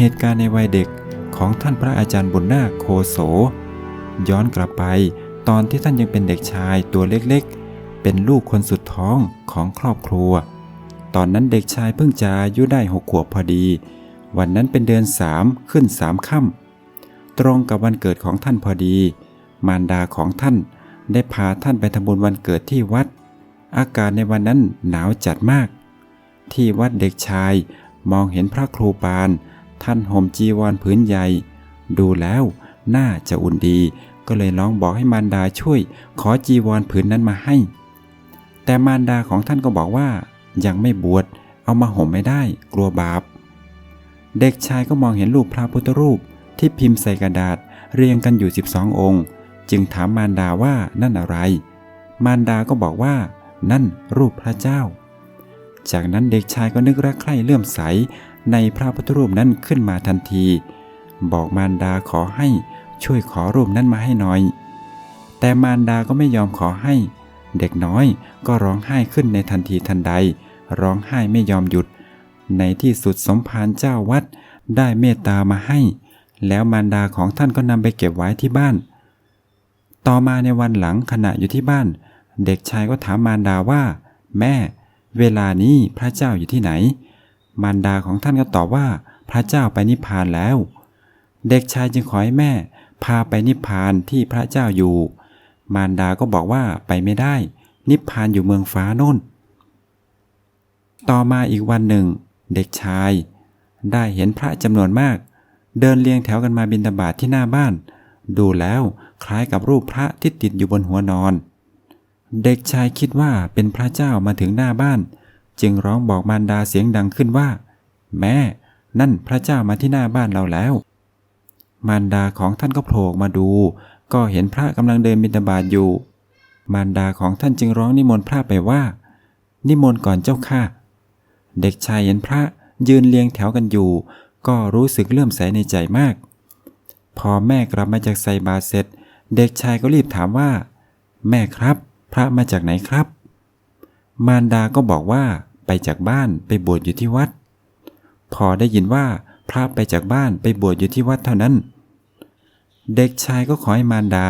เหตุการณ์ในวัยเด็กของท่านพระอาจารย์บุญนาคโคโส ย้อนกลับไปตอนที่ท่านยังเป็นเด็กชายตัวเล็กๆ เป็นลูกคนสุดท้องของครอบครัว ตอนนั้นเด็กชายเพิ่งจะอายุได้หกขวบพอดี วันนั้นเป็นเดือนสามขึ้นสามค่ำตรงกับวันเกิดของท่านพอดี มารดาของท่านได้พาท่านไปทำบุญวันเกิดที่วัด อากาศในวันนั้นหนาวจัดมาก ที่วัดเด็กชายมองเห็นพระครูปาน ท่านห่มจีวรผืนใหญ่ ดูแล้วน่าจะอุ่นดี ก็เลยร้องบอกให้มารดาช่วย ขอจีวรผืนนั้นมาให้ แต่มารดาของท่านก็บอกว่า ยังไม่บวชเอามาห่มไม่ได้กลัวบาป เด็กชายก็มองเห็นรูปพระพุทธรูปที่พิมพ์ใส่กระดาษเรียงกันอยู่ 12 องค์ จึงถามมารดาว่านั่นอะไร มารดาก็บอกว่า นั่นรูปพระเจ้า จากนั้นเด็กชายก็นึกรักใคร่เลื่อมใส ในพระพุทธรูปนั้นขึ้นมาทันที บอกมารดาขอให้ช่วยขอรูปนั้นมาให้หน่อย แต่มารดาก็ไม่ยอมขอให้ เด็กน้อยก็ร้องไห้ขึ้นในทันทีทันใด ร้องไห้ไม่ยอมหยุด ในที่สุดสมภารเจ้าวัดได้เมตตามาให้ แล้วมารดาของท่านก็นำไปเก็บไว้ที่บ้าน ต่อมาในวันหลังขณะอยู่ที่บ้าน เด็กชายก็ถามมารดาว่า แม่ เวลานี้พระเจ้าอยู่ที่ไหน มารดาของท่านก็ตอบว่า พระเจ้าไปนิพพานแล้ว เด็กชายจึงขอให้แม่ พาไปนิพพานที่พระเจ้าอยู่ มารดาก็บอกว่าไปไม่ได้ นิพพานอยู่เมืองฟ้าโน่น ต่อมาอีกวันหนึ่ง เด็กชาย ได้เห็นพระจำนวนมาก เดินเรียงแถวกันมาบิณฑบาตทที่หน้าบ้าน ดูแล้วคล้ายกับรูปพระที่ติดอยู่บนหัวนอน เด็กชายคิดว่าเป็นพระเจ้ามาถึงหน้าบ้าน จึงร้องบอกมารดาเสียงดังขึ้นว่า แม่ นั่นพระเจ้ามาที่หน้าบ้านเราแล้ว มารดาของท่านก็โผล่มาดู ก็เห็นพระกำลังเดินบิณฑบาตอยู่ มารดาของท่านจึงร้องนิมนต์พระไปว่า นิมนต์ก่อนเจ้าค่ะ เด็กชายเห็นพระยืนเรียงแถวกันอยู่ ก็รู้สึกเลื่อมใสในใจมาก พอแม่กลับมาจากใส่บาตรเสร็จ เด็กชายก็รีบถามว่า แม่ครับ พระมาจากไหนครับ มารดาก็บอกว่า ไปจากบ้านไปบวชอยู่ที่วัด พอได้ยินว่าพระไปจากบ้านไปบวชอยู่ที่วัดเท่านั้น เด็กชายก็ขอให้มารดา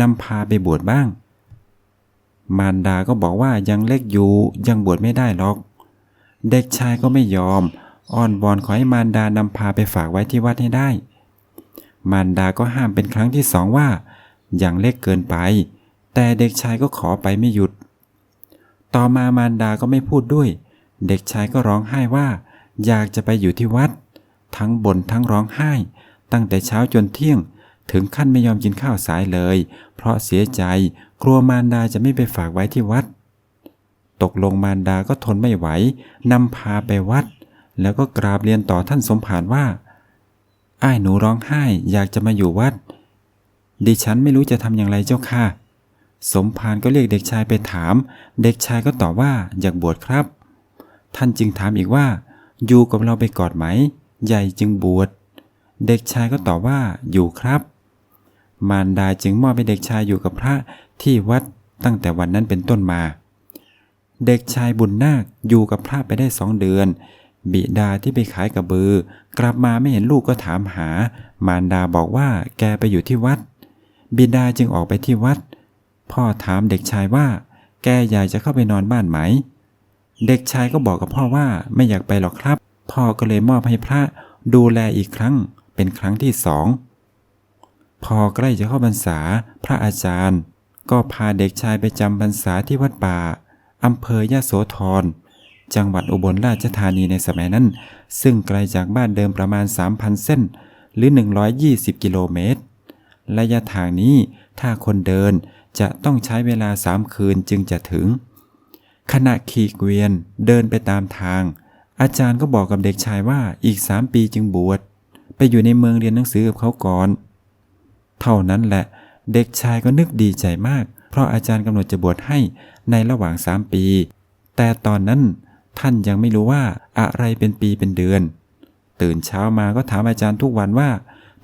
นำพาไปบวชบ้าง มารดาก็บอกว่ายังเล็กอยู่ยังบวชไม่ได้หรอก เด็กชายก็ไม่ยอมอ้อนวอนขอให้มารดานำพาไปฝากไว้ที่วัดให้ได้ มารดาก็ห้ามเป็นครั้งที่สองว่ายังเล็กเกินไป แต่เด็กชายก็ขอไปไม่หยุด ต่อมามารดาก็ไม่พูดด้วย เด็กชายก็ร้องไห้ว่า อยากจะไปอยู่ที่วัด ทั้งบ่นทั้งร้องไห้ ตั้งแต่เช้าจนเที่ยง ถึงขั้นไม่ยอมกินข้าวสายเลย เพราะเสียใจกลัวมารดาจะไม่ไปฝากไว้ที่วัด ตกลงมารดาก็ทนไม่ไหวนำพาไปวัด แล้วก็กราบเรียนต่อท่านสมภารว่าอ้ายหนูร้องไห้อยากจะมาอยู่วัด ดิฉันไม่รู้จะทำอย่างไรเจ้าค่ะ สมภารก็เรียกเด็กชายไปถาม เด็กชายก็ตอบว่าอยากบวชครับ ท่านจึงถามอีกว่า อยู่กับเราไปกอดไหม ใหญ่จึงบวช เด็กชายก็ตอบว่าอยู่ครับ มารดาจึงมอบให้เด็กชายอยู่กับพระที่วัดตั้งแต่วันนั้นเป็นต้นมา เด็กชายบุญนาคอยู่กับพระไปได้สองเดือน บิดาที่ไปขายกระบือ กลับมาไม่เห็นลูกก็ถามหา มารดาบอกว่าแกไปอยู่ที่วัด บิดาจึงออกไปที่วัด พ่อถามเด็กชายว่า แกอยากจะเข้าไปนอนบ้านไหม เด็กชายก็บอกกับพ่อว่าไม่อยากไปหรอกครับ พ่อก็เลยมอบให้พระดูแลอีกครั้งเป็นครั้งที่สอง พอใกล้จะเข้าพรรษา พระอาจารย์ ก็พาเด็กชายไปจำพรรษาที่วัดป่าอำเภอยะโสธร จังหวัดอุบลราชธานีในสมัยนั้น ซึ่งไกลจากบ้านเดิมประมาณ 3,000 เส้น หรือ 120 กิโลเมตร ระยะทางนี้ถ้าคนเดินจะต้องใช้เวลาสามคืนจึงจะถึง ขณะขี่เกวียนเดินไปตามทาง อาจารย์ก็บอกกับเด็กชายว่าอีกสามปีจึงบวชไปอยู่ในเมืองเรียนหนังสือกับเขาก่อน เท่านั้นแหละ เด็กชายก็นึกดีใจมาก เพราะอาจารย์กำหนดจะบวชให้ในระหว่างสามปี แต่ตอนนั้นท่านยังไม่รู้ว่าอะไรเป็นปีเป็นเดือน ตื่นเช้ามาก็ถามอาจารย์ทุกวันว่า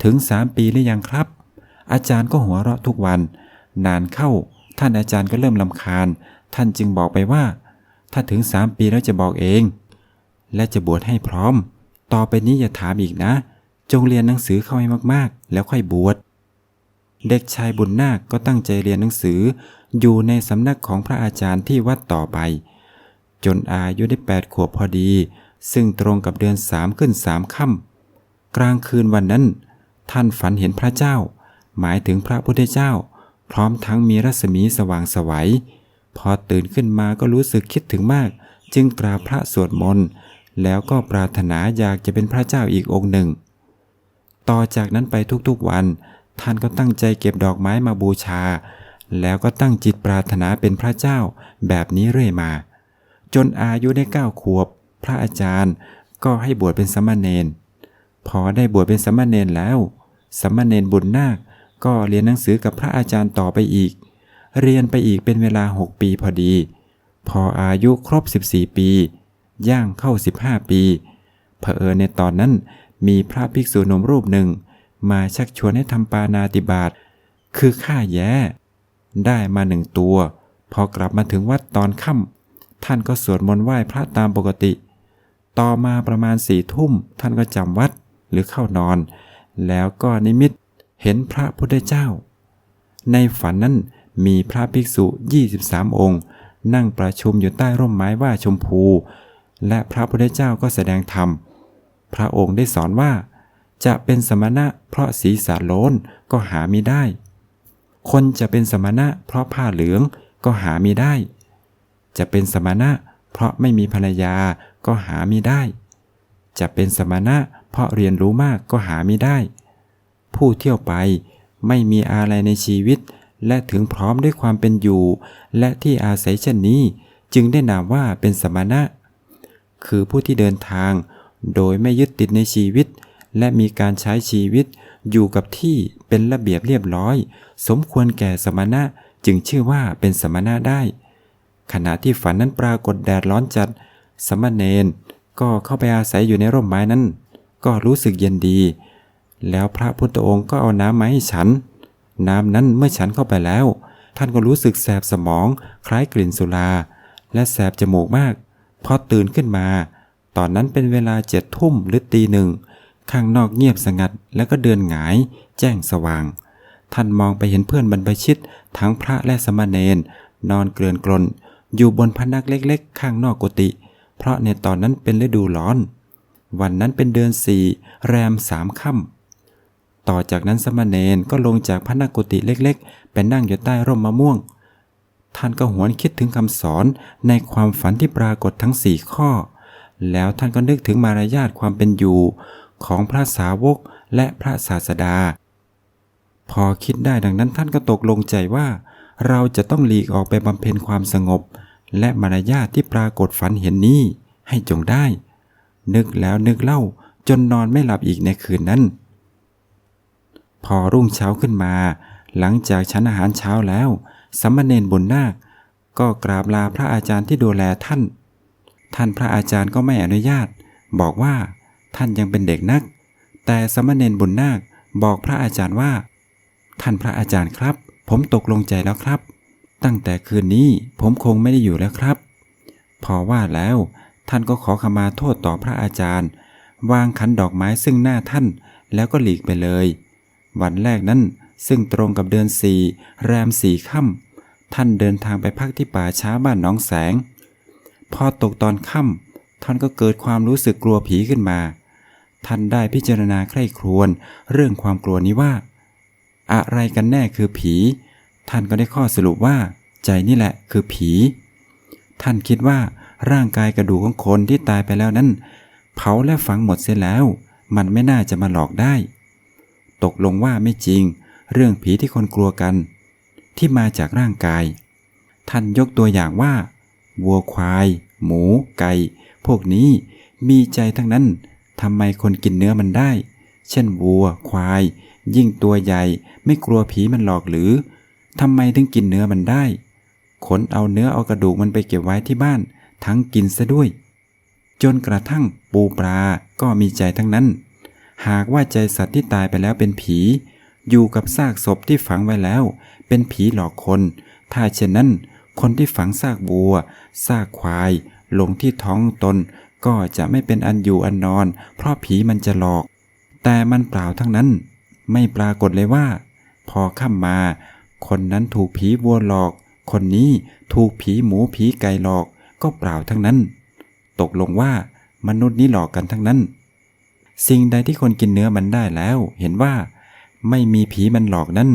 ถึงสามปีหรือยังครับ อาจารย์ก็หัวเราะทุกวัน นานเข้าท่านอาจารย์ก็เริ่มลำคาญ ท่านจึงบอกไปว่า ถ้าถึงสามปีแล้วจะบอกเอง และจะบวชให้พร้อม ต่อไปนี้อย่าถามอีกนะ จงเรียนหนังสือเข้าให้มากๆ แล้วค่อยบวชเด็กชายบุญนาคก็ตั้งใจเรียนหนังสือ อยู่ในสำนักของพระอาจารย์ที่วัดต่อไป จนอายุได้แปดขวบพอดี ซึ่งตรงกับเดือนสามขึ้นสามค่ำกลางคืนวันนั้น ท่านฝันเห็นพระเจ้า หมายถึงพระพุทธเจ้า พร้อมทั้งมีรัศมีสว่างสวัย พอตื่นขึ้นมาก็รู้สึกคิดถึงมาก จึงกราบพระสวดมนต์แล้วก็ปรารถนาอยากจะเป็นพระเจ้าอีกองค์หนึ่ง ต่อจากนั้นไปทุกๆวัน ท่านก็ตั้งใจเก็บดอกไม้มาบูชา แล้วก็ตั้งจิตปรารถนาเป็นพระเจ้าแบบนี้เรื่อยมา จนอายุได้เก้าขวบ พระอาจารย์ก็ให้บวชเป็นสามเณรพอได้บวชเป็นสามเณรแล้วสามเณรบุญนาคก็เรียนหนังสือกับพระอาจารย์ต่อไปอีก เรียนไปอีกเป็นเวลา 6 ปีพอดี พออายุครบ 14 ปี ย่างเข้า 15 ปีเผอิญในตอนนั้นมีพระภิกษุหนุ่มรูปหนึ่ง มาชักชวนให้ทำปานาติบาตคือฆ่าแย้ ได้มาหนึ่งตัว พอกลับมาถึงวัดตอนค่ำท่านก็สวดมนต์ไหว้พระตามปกติ ต่อมาประมาณสี่ทุ่มท่านก็จำวัดหรือเข้านอน แล้วก็นิมิตเห็นพระพุทธเจ้า ในฝันนั้น มีพระภิกษุ 23 องค์ นั่งประชุมอยู่ใต้ร่มไม้ว่าชมพู และพระพุทธเจ้าก็แสดงธรรม พระองค์ได้สอนว่า จะเป็นสมณะเพราะศีรษะโล้นก็หาไม่ได้ คนจะเป็นสมณะเพราะผ้าเหลืองก็หาไม่ได้ จะเป็นสมณะเพราะไม่มีภรรยาก็หาไม่ได้ จะเป็นสมณะเพราะเรียนรู้มากก็หาไม่ได้ ผู้เที่ยวไปไม่มีอะไรในชีวิต และถึงพร้อมด้วยความเป็นอยู่ และที่อาศัยเช่นนี้ จึงได้นามว่าเป็นสมณะ คือผู้ที่เดินทาง โดยไม่ยึดติดในชีวิต และมีการใช้ชีวิตอยู่กับที่เป็นระเบียบเรียบร้อย สมควรแก่สมณะจึงชื่อว่าเป็นสมณะได้ ขณะที่ฝันนั้นปรากฏแดดร้อนจัด สมณเณรก็เข้าไปอาศัยอยู่ในร่มไม้นั้น ก็รู้สึกเย็นดี แล้วพระพุทธองค์ก็เอาน้ำมาให้ฉัน น้ำนั้นเมื่อฉันเข้าไปแล้ว ท่านก็รู้สึกแสบสมองคล้ายกลิ่นสุรา และแสบจมูกมาก พอตื่นขึ้นมา ตอนนั้นเป็นเวลาเจ็ดทุ่มหรือตีหนึ่ง ข้างนอกเงียบสงัดแล้วก็เดือนหงาย แจ้งสว่าง ท่านมองไปเห็นเพื่อนบรรพชิต ทั้งพระและสมณเณรนอนเกลื่อนกลน อยู่บนพนักเล็กๆ ข้างนอกกุฏิเพราะในตอนนั้นเป็นฤดูร้อน วันนั้นเป็นเดือนสี่แรมสามค่ำ ต่อจากนั้นสมณเณรก็ลงจากพระนักกุฏิเล็กๆ ไปนั่งอยู่ใต้ร่มมะม่วง ท่านก็หวนคิดถึงคำสอนในความฝันที่ปรากฏทั้งสี่ข้อ แล้วท่านก็นึกถึงมารยาทความเป็นอยู่ของพระสาวกและพระศาสดา พอคิดได้ดังนั้นท่านก็ตกลงใจว่า เราจะต้องหลีกออกไปบำเพ็ญความสงบ และมารยาทที่ปรากฏฝันเห็นนี้ให้จงได้ นึกแล้วนึกเล่าจนนอนไม่หลับอีกในคืนนั้น พอรุ่งเช้าขึ้นมา หลังจากฉันอาหารเช้าแล้วสมณเณรบุญนาค ก็กราบลาพระอาจารย์ที่ดูแลท่าน ท่านพระอาจารย์ก็ไม่อนุญาต บอกว่าท่านยังเป็นเด็กนัก แต่สมณเณรบุญนาคบอกพระอาจารย์ว่า ท่านพระอาจารย์ครับ ผมตกลงใจแล้วครับ ตั้งแต่คืนนี้ผมคงไม่ได้อยู่แล้วครับ พอว่าแล้ว ท่านก็ขอขมาโทษต่อพระอาจารย์ วางขันดอกไม้ซึ่งหน้าท่านแล้วก็หลีกไปเลย วันแรกนั้น ซึ่งตรงกับเดือนสี่แรมสี่ค่ำท่านเดินทางไปพักที่ป่าช้าบ้านน้องแสง พอตกตอนค่ำท่านก็เกิดความรู้สึกกลัวผีขึ้นมา ท่านได้พิจารณาใคร่ครวญเรื่องความกลัวนี้ว่า อะไรกันแน่คือผี ท่านก็ได้ข้อสรุปว่า ใจนี่แหละคือผี ท่านคิดว่าร่างกายกระดูกของคนที่ตายไปแล้วนั้น เผาและฝังหมดเสียแล้ว มันไม่น่าจะมาหลอกได้ ตกลงว่าไม่จริง เรื่องผีที่คนกลัวกัน ที่มาจากร่างกาย ท่านยกตัวอย่างว่า วัวควาย หมู ไก่ พวกนี้มีใจทั้งนั้นทำไมคนกินเนื้อมันได้ เช่นวัว ควาย ยิ่งตัวใหญ่ไม่กลัวผีมันหลอกหรือทำไมถึงกินเนื้อมันได้ ขนเอาเนื้อเอากระดูกมันไปเก็บไว้ที่บ้าน ทั้งกินซะด้วย จนกระทั่งปูปลาก็มีใจทั้งนั้น หากว่าใจสัตว์ที่ตายไปแล้วเป็นผี อยู่กับซากศพที่ฝังไว้แล้ว เป็นผีหลอกคน ถ้าเช่นนั้น คนที่ฝังซากวัวซากควายลงที่ท้องตน ก็จะไม่เป็นอันอยู่อันนอน เพราะผีมันจะหลอก แต่มันเปล่าทั้งนั้น ไม่ปรากฏเลยว่า พอค่ำมา คนนั้นถูกผีวัวหลอก คนนี้ถูกผีหมูผีไก่หลอก ก็เปล่าทั้งนั้น ตกลงว่ามนุษย์นี้หลอกกันทั้งนั้น สิ่งใดที่คนกินเนื้อมันได้แล้ว เห็นว่า ไม่มีผีมันหลอกนั้น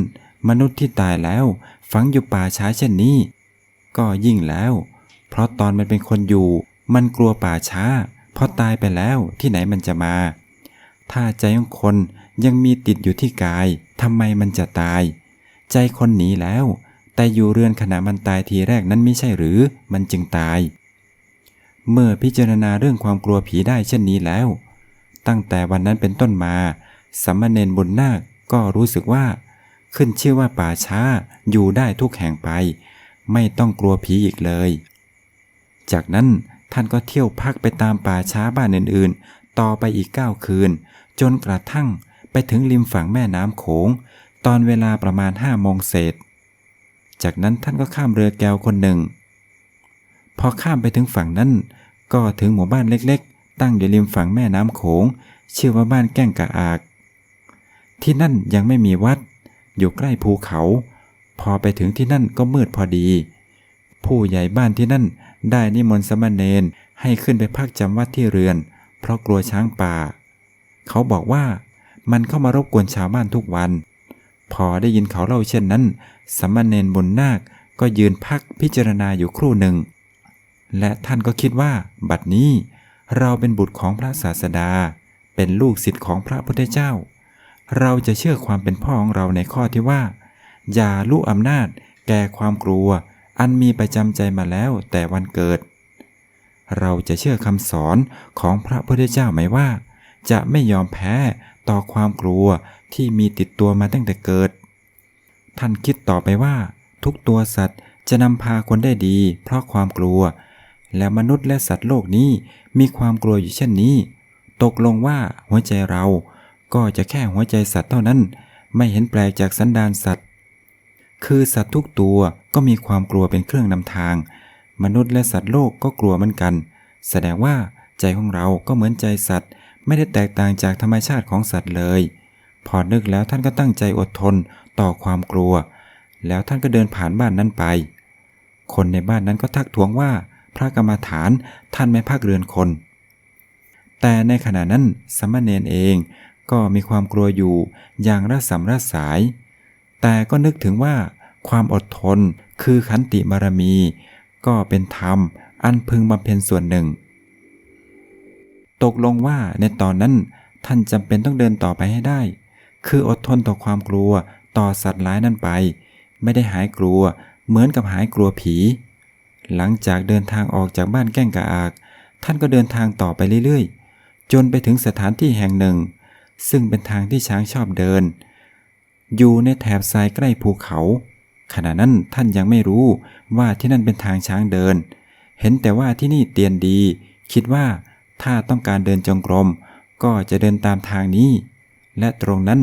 มนุษย์ที่ตายแล้ว ฝังอยู่ป่าช้าเช่นนี้ ก็ยิ่งแล้ว เพราะตอนมันเป็นคนอยู่ มันกลัวป่าช้าพราะตายไปแล้วที่ไหนมันจะมา ถ้าใจของคนยังมีติดอยู่ที่กายทำไมมันจะตาย ใจคนหนีแล้ว แต่อยู่เรือนขณะมันตายทีแรกนั้นไม่ใช่หรือมันจึงตาย เมื่อพิจารณาเรื่องความกลัวผีได้เช่นนี้แล้ว ตั้งแต่วันนั้นเป็นต้นมาสมมาเนนบุญนาคก็รู้สึกว่า ขึ้นชื่อว่าป่าช้าอยู่ได้ทุกแห่งไป ไม่ต้องกลัวผีอีกเลย จากนั้นท่านก็เที่ยวพักไปตามป่าช้าบ้านอื่นๆ ต่อไปอีกเก้าคืน จนกระทั่งไปถึงริมฝั่งแม่น้ำโขง ตอนเวลาประมาณห้าโมงเศษ จากนั้นท่านก็ข้ามเรือแก้วคนหนึ่ง พอข้ามไปถึงฝั่งนั้น ก็ถึงหมู่บ้านเล็กๆ ตั้งอยู่ริมฝั่งแม่น้ำโขง ชื่อว่าบ้านแก้งกะอาก ที่นั่นยังไม่มีวัด อยู่ใกล้ภูเขา พอไปถึงที่นั่นก็มืดพอดี ผู้ใหญ่บ้านที่นั่นได้นิมนต์สมณเณรให้ขึ้นไปพักจำวัดที่เรือน เพราะกลัวช้างป่า เขาบอกว่ามันเข้ามารบกวนชาวบ้านทุกวัน พอได้ยินเขาเล่าเช่นนั้น สมณเณรบุญนาคก็ยืนพักพิจารณาอยู่ครู่หนึ่ง และท่านก็คิดว่า บัดนี้ เราเป็นบุตรของพระศาสดา เป็นลูกศิษย์ของพระพุทธเจ้า เราจะเชื่อความเป็นพ่อของเราในข้อที่ว่า อย่าลุอำนาจ แก่ความกลัว อันมีประจำใจมาแล้วแต่วันเกิด เราจะเชื่อคำสอนของพระพุทธเจ้าไหมว่า จะไม่ยอมแพ้ต่อความกลัวที่มีติดตัวมาตั้งแต่เกิด ท่านคิดต่อไปว่า ทุกตัวสัตว์จะนำพาคนได้ดี เพราะความกลัว และมนุษย์และสัตว์โลกนี้มีความกลัวอยู่เช่นนี้ ตกลงว่าหัวใจเราก็จะแค่หัวใจสัตว์เท่านั้น ไม่เห็นแปลกจากสันดานสัตว์ คือสัตว์ทุกตัวก็มีความกลัวเป็นเครื่องนำทาง มนุษย์และสัตว์โลกก็กลัวเหมือนกัน แสดงว่าใจของเราก็เหมือนใจสัตว์ ไม่ได้แตกต่างจากธรรมชาติของสัตว์เลย พอนึกแล้วท่านก็ตั้งใจอดทนต่อความกลัว แล้วท่านก็เดินผ่านบ้านนั้นไป คนในบ้านนั้นก็ทักท้วงว่า พระกรรมฐานท่านไม่พักเรือนคน แต่ในขณะนั้นสมณเณรเองก็มีความกลัวอยู่อย่างระสำระสาย แต่ก็นึกถึงว่าความอดทนคือขันติบารมี ก็เป็นธรรมอันพึงบำเพ็ญส่วนหนึ่ง ตกลงว่าในตอนนั้นท่านจำเป็นต้องเดินต่อไปให้ได้ คืออดทนต่อความกลัวต่อสัตว์ร้ายนั่นไป ไม่ได้หายกลัวเหมือนกับหายกลัวผี หลังจากเดินทางออกจากบ้านแก้งกะอาก ท่านก็เดินทางต่อไปเรื่อยๆ จนไปถึงสถานที่แห่งหนึ่ง ซึ่งเป็นทางที่ช้างชอบเดิน อยู่ในแถบทรายใกล้ภูเขา ขณะนั้นท่านยังไม่รู้ว่าที่นั่นเป็นทางช้างเดิน เห็นแต่ว่าที่นี่เตียนดี คิดว่าถ้าต้องการเดินจงกรม ก็จะเดินตามทางนี้ และตรงนั้น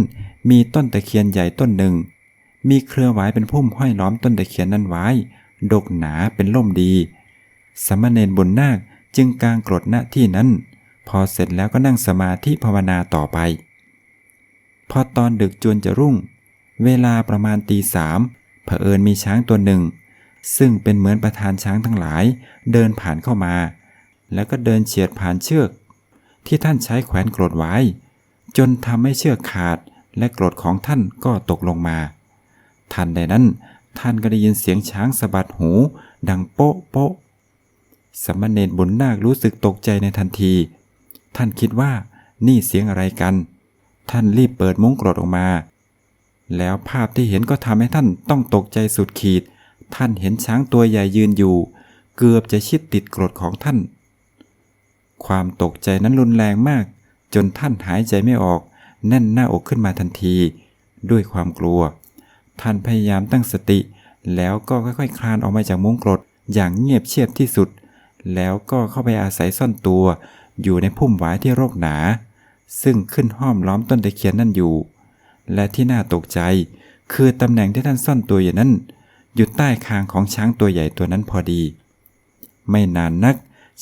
มีต้นตะเคียนใหญ่ต้นหนึ่ง มีเครือหวายเป็นพุ่มห้อยล้อมต้นตะเคียนนั้นไว้ ดกหนาเป็นล่มดี สมณเณรบุญนาคจึงกางกรดณที่นั้น พอเสร็จแล้วก็นั่งสมาธิภาวนาต่อไป พอตอนดึกจวนจะรุ่ง เวลาประมาณตีสามเผอิญมีช้างตัวหนึ่ง ซึ่งเป็นเหมือนประธานช้างทั้งหลาย เดินผ่านเข้ามา แล้วก็เดินเฉียดผ่านเชือก ที่ท่านใช้แขวนกรดไว้ จนทำให้เชือกขาดและกรดของท่านก็ตกลงมา ทันใดนั้น ท่านก็ได้ยินเสียงช้างสะบัดหู ดังโป๊ะโป๊ะสมณเณรบุญนาครู้สึกตกใจในทันที ท่านคิดว่านี่เสียงอะไรกัน ท่านรีบเปิดมุ้งกรดออกมา แล้วภาพที่เห็นก็ทำให้ท่านต้องตกใจสุดขีด ท่านเห็นช้างตัวใหญ่ยืนอยู่ เกือบจะชิดติดกรดของท่าน ความตกใจนั้นรุนแรงมาก จนท่านหายใจไม่ออก แน่นหน้าอกขึ้นมาทันที ด้วยความกลัว ท่านพยายามตั้งสติ แล้วก็ค่อยๆ คลานออกมาจากมุ้งกรดอย่างเงียบเชียบที่สุด แล้วก็เข้าไปอาศัยซ่อนตัว อยู่ในพุ่มหวายที่รกหนา ซึ่งขึ้นห้อมล้อมต้นตะเคียนนั่นอยู่ และที่น่าตกใจ คือตำแหน่งที่ท่านซ่อนตัวอยู่นั้นอยู่ใต้คางของช้างตัวใหญ่ตัวนั้นพอดี ไม่นานนัก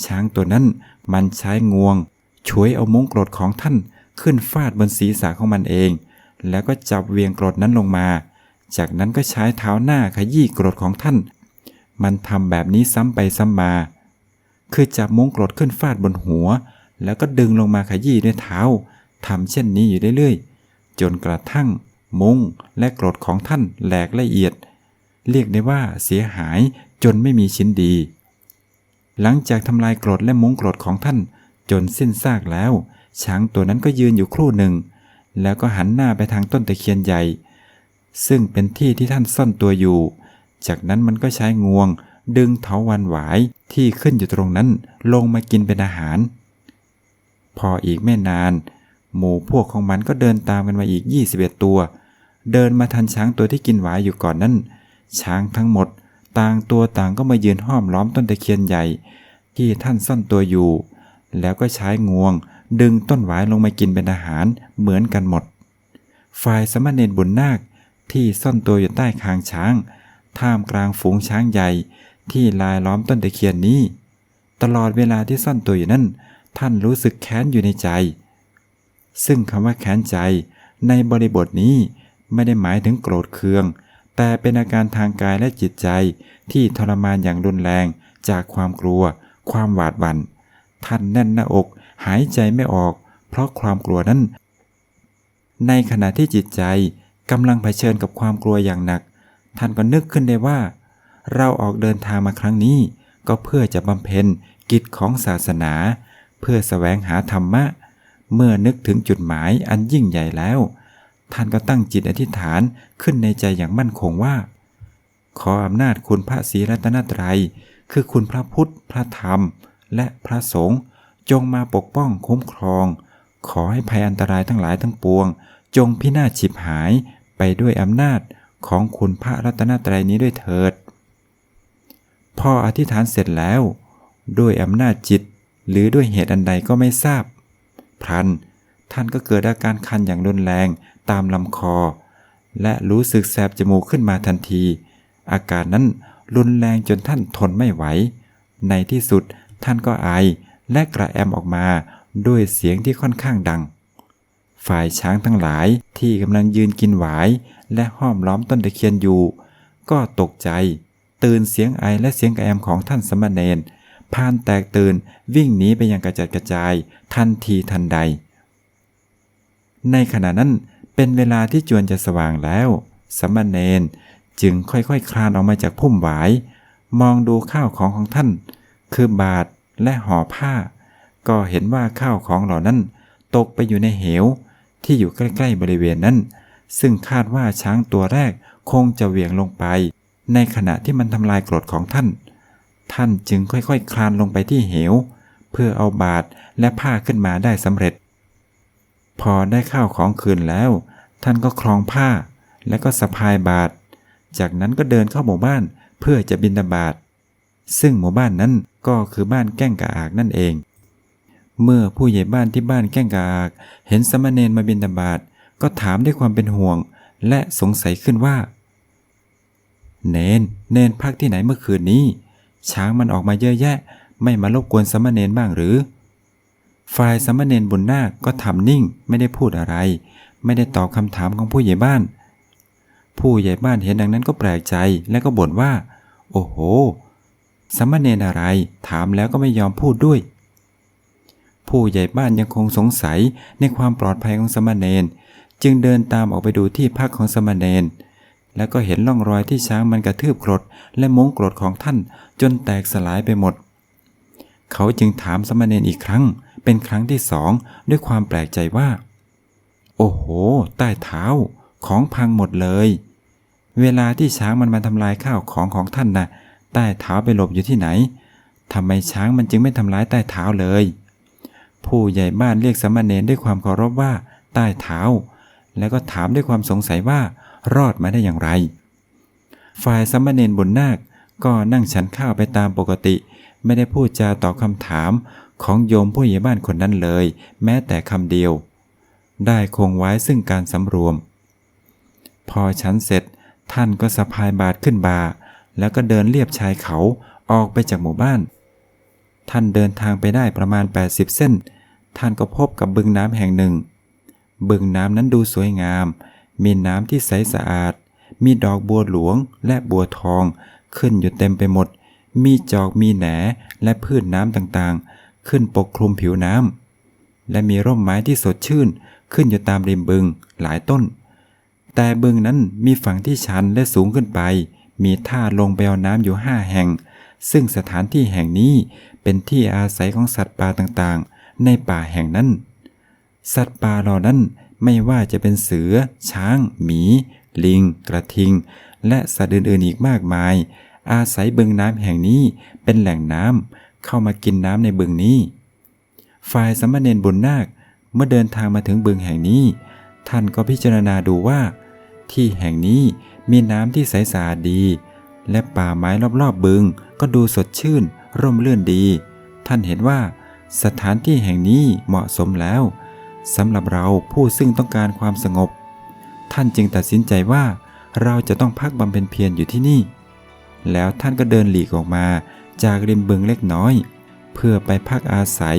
ช้างตัวนั้นมันใช้งวงช่วยเอามุ้งกรดของท่านขึ้นฟาดบนศีรษะของมันเอง แล้วก็จับเวียงกรดนั้นลงมา จากนั้นก็ใช้เท้าหน้าขยี้กรดของท่าน มันทำแบบนี้ซ้ำไปซ้ำมา คือจับม้งกรดขึ้นฟาดบนหัว แล้วก็ดึงลงมาขยี้ด้วยเท้าทำเช่นนี้อยู่เรื่อยๆ จนกระทั่งมุ้งและกรดของท่านแหลกละเอียด เรียกได้ว่าเสียหายจนไม่มีชิ้นดี หลังจากทำลายกรดและมุ้งกรดของท่าน จนสิ้นซากแล้ว ช้างตัวนั้นก็ยืนอยู่ครู่หนึ่ง แล้วก็หันหน้าไปทางต้นตะเคียนใหญ่ ซึ่งเป็นที่ที่ท่านซ่อนตัวอยู่ จากนั้นมันก็ใช้งวง ดึงเถาวันหวายที่ขึ้นอยู่ตรงนั้นลงมากินเป็นอาหาร พออีกไม่นาน หมู่พวกของมันก็เดินตามกันมาอีก 21 ตัว เดินมาทันช้างตัวที่กินหวายอยู่ก่อนนั้น ช้างทั้งหมด ต่างตัวต่างก็มายืนห้อมล้อมต้นตะเคียนใหญ่ ที่ท่านซ่อนตัวอยู่ แล้วก็ใช้งวง ดึงต้นหวายลงมากินเป็นอาหารเหมือนกันหมดฝ่ายสมณเณรบุญนาค ที่ซ่อนตัวอยู่ใต้คางช้าง ท่ามกลางฝูงช้างใหญ่ที่ลายล้อมต้นตะเคียนนี้ ตลอดเวลาที่ซ่อนตัวอยู่นั้น ท่านรู้สึกแค้นอยู่ในใจ ซึ่งคำว่าแค้นใจ ในบริบทนี้ไม่ได้หมายถึงโกรธเคือง แต่เป็นอาการทางกายและจิตใจที่ทรมานอย่างรุนแรงจากความกลัว ความหวาดหวัน่น ท่านแน่นหน้าอก หายใจไม่ออก เพราะความกลัวนั้น ในขณะที่จิตใจ กำลังเผชิญกับความกลัวอย่างหนัก ท่านก็นึกขึ้นได้ว่า เราออกเดินทางมาครั้งนี้ ก็เพื่อจะบำเพ็ญกิจของศาสนา เพื่อสแสวงหาธรรมะ เมื่อนึกถึงจุดหมายอันยิ่งใหญ่แล้ว ท่านก็ตั้งจิตอธิษฐานขึ้นในใจอย่างมั่นคงว่า ขออำนาจคุณพระศรีรัตนตรัย คือคุณพระพุทธ พระธรรม และพระสงฆ์จงมาปกป้องคุ้มครอง ขอให้ภัยอันตรายทั้งหลายทั้งปวง จงพินาศฉิบหาย ไปด้วยอำนาจของคุณพระรัตนตรัยนี้ด้วยเถิด พออธิษฐานเสร็จแล้ว ด้วยอำนาจจิต หรือด้วยเหตุอันใดก็ไม่ทราบพลัน ท่านก็เกิดอาการคันอย่างรุนแรงตามลำคอ และรู้สึกแสบจมูกขึ้นมาทันที อาการนั้นรุนแรงจนท่านทนไม่ไหว ในที่สุดท่านก็ไอและกระแอมออกมาด้วยเสียงที่ค่อนข้างดัง ฝ่ายช้างทั้งหลายที่กำลังยืนกินหวาย และห้อมล้อมต้นตะเคียนอยู่ ก็ตกใจ ตื่นเสียงไอและเสียงกระแอมของท่านสมณเณรพานแตกตื่นวิ่งหนีไปยังกระจัดกระจาย ทันทีทันใด ในขณะนั้นเป็นเวลาที่จวนจะสว่างแล้ว สมณเณรจึงค่อยๆคลานออกมาจากพุ่มหวาย มองดูข้าวของของท่าน คือบาทและห่อผ้า ก็เห็นว่าข้าวของเหล่านั้น ตกไปอยู่ในเหว ที่อยู่ใกล้ๆบริเวณนั้น ซึ่งคาดว่าช้างตัวแรกคงจะเหวี่ยงลงไป ในขณะที่มันทำลายกรดของท่าน ท่านจึงค่อยๆคลานลงไปที่เหว เพื่อเอาบาทและผ้าขึ้นมาได้สำเร็จ พอได้ข้าวของคืนแล้ว ท่านก็คลองผ้า และก็สะพายบาทจากนั้นก็เดินเข้าหมู่บ้านเพื่อจะบินบาตซึ่งหมู่บ้านนั้นก็คือบ้านแก้งกะอากนั่นเอง เมื่อผู้ใหญ่บ้านที่บ้านแก้งกะอาก เห็นสมณเณรมาบินบาตก็ถามด้วยความเป็นห่วง และสงสัยขึ้นว่า เนนเนนพักที่ไหนเมื่อคืนนี้ ช้างมันออกมาเยอะแยะ ไม่มารบกวนสมณเณรบ้างหรือฝ่ายสมณเณรบุญนาคก็ทำนิ่งไม่ได้พูดอะไร ไม่ได้ตอบคำถามของผู้ใหญ่บ้าน ผู้ใหญ่บ้านเห็นดังนั้นก็แปลกใจและก็บ่นว่า โอ้โห สมณเณรอะไร ถามแล้วก็ไม่ยอมพูดด้วย ผู้ใหญ่บ้านยังคงสงสัยในความปลอดภัยของสมณเณรจึงเดินตามออกไปดูที่พักของสมณเณรแล้วก็เห็นร่องรอยที่ช้างมันกระทืบกรด และมงกรดของท่าน จนแตกสลายไปหมด เขาจึงถามสมณเณรอีกครั้ง เป็นครั้งที่สองด้วยความแปลกใจว่า โอ้โห ใต้เท้า ของพังหมดเลย เวลาที่ช้างมันมาทำลายข้าวของของท่านนะ่ะใต้เท้าไปหลบอยู่ที่ไหนทำไมช้างมันจึงไม่ทำร้ายใต้เท้าเลย ผู้ใหญ่บ้านเรียกสมณเณรด้วยความเคารพว่า ใต้เท้า แล้วก็ถามด้วยความสงสัยว่า รอดมาได้อย่างไร ฝ่ายสมณเณรบุญนาคก็นั่งฉันข้าวไปตามปกติ ไม่ได้พูดจาตอบคำถามของโยมผู้ใหญ่บ้านคนนั้นเลย แม้แต่คำเดียว ได้คงไว้ซึ่งการสำรวม พอฉันเสร็จท่านก็สะพายบาทขึ้นบาแล้วก็เดินเลียบชายเขาออกไปจากหมู่บ้าน ท่านเดินทางไปได้ประมาณ 80 เส้น ท่านก็พบกับบึงน้ำแห่งหนึ่ง บึงน้ำนั้นดูสวยงาม มีน้ำที่ใสสะอาด มีดอกบัวหลวงและบัวทอง ขึ้นอยู่เต็มไปหมด มีจอกมีแหนและพืชน้ำต่างๆ ขึ้นปกคลุมผิวน้ำและมีร่มไม้ที่สดชื่น ขึ้นอยู่ตามริมบึงหลายต้น แต่บึงนั้นมีฝั่งที่ชันและสูงขึ้นไป มีท่าลงไปเอาน้ำอยู่ห้าแห่งซึ่งสถานที่แห่งนี้ เป็นที่อาศัยของสัตว์ป่าต่างๆ ในป่าแห่งนั้น สัตว์ป่าเหล่านั้นไม่ว่าจะเป็นเสือ ช้าง หมี ลิง กระทิง และสัตว์อื่นๆอีกมากมาย อาศัยบึงน้ำแห่งนี้เป็นแหล่งน้ำเข้ามากินน้ำในบึงนี้ ฝ่ายสามเณรบุญนาคเมื่อเดินทางมาถึงบึงแห่งนี้ ท่านก็พิจารณาดูว่า ที่แห่งนี้มีน้ำที่ใสสะอาดดี และป่าไม้รอบๆบึงก็ดูสดชื่น ร่มรื่นดี ท่านเห็นว่าสถานที่แห่งนี้เหมาะสมแล้วสำหรับเราผู้ซึ่งต้องการความสงบ ท่านจึงตัดสินใจว่าเราจะต้องพักบำเพ็ญเพียรอยู่ที่นี่ แล้วท่านก็เดินหลีกออกมาจากริมบึงเล็กน้อย เพื่อไปพักอาศัย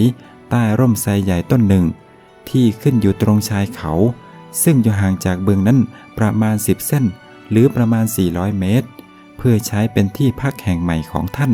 ใต้ร่มไทรใหญ่ต้นหนึ่ง ที่ขึ้นอยู่ตรงชายเขา ซึ่งอยู่ห่างจากบึงนั้นประมาณ 10 เส้น หรือประมาณ 400 เมตร เพื่อใช้เป็นที่พักแห่งใหม่ของท่าน